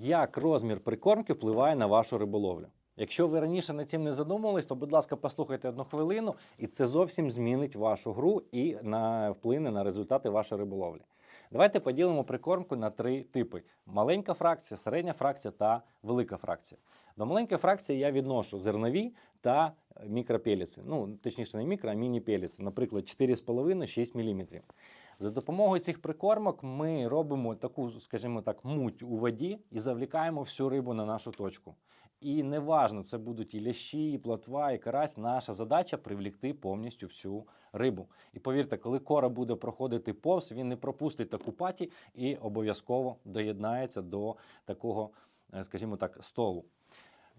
як розмір прикормки впливає на вашу риболовлю. Якщо ви раніше над цим не задумувались, то, будь ласка, послухайте одну хвилину, і це зовсім змінить вашу гру і на, вплине на результати вашої риболовлі. Давайте поділимо прикормку на три типи: маленька фракція, середня фракція та велика фракція. До маленької фракції я відношу зернові та мікропеліці. Ну, точніше, не мікро, а міні-пеліці, наприклад, 4,5-6 мм. За допомогою цих прикормок ми робимо таку, скажімо так, муть у воді і завлікаємо всю рибу на нашу точку. І неважно, це будуть і лящі, і плотва, і карась. Наша задача привлікти повністю всю рибу. І повірте, коли кора буде проходити повз, він не пропустить таку паті і обов'язково доєднається до такого, е, скажімо так, столу.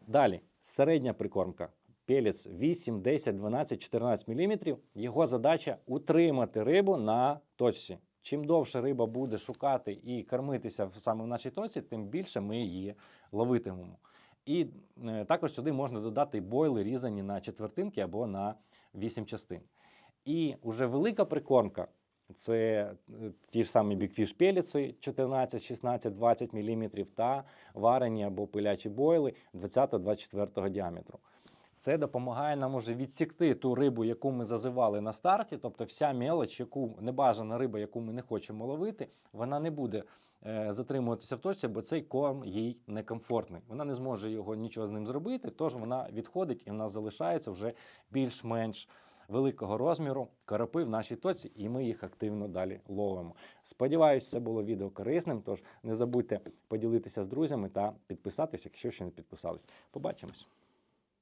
Далі, середня прикормка. Пелець 8, 10, 12, 14 мм. Його задача утримати рибу на точці. Чим довше риба буде шукати і кормитися саме в нашій точці, тим більше ми її ловитимемо. І е, також сюди можна додати бойли, різані на четвертинки або на 8 частин. І вже велика прикормка це е, ті ж самі бікфіш пеліці 14, 16, 20 мм та варені або пилячі бойли 20-24 діаметру. Це допомагає нам уже відсікти ту рибу, яку ми зазивали на старті, тобто вся мелоч, яку небажана риба, яку ми не хочемо ловити, вона не буде е, затримуватися в точці, бо цей корм їй некомфортний. Вона не зможе його нічого з ним зробити, тож вона відходить і в нас залишається вже більш-менш великого розміру карапи в нашій точці, і ми їх активно далі ловимо. Сподіваюсь, це було відео корисним. Тож не забудьте поділитися з друзями та підписатися, якщо ще не підписались. Побачимось.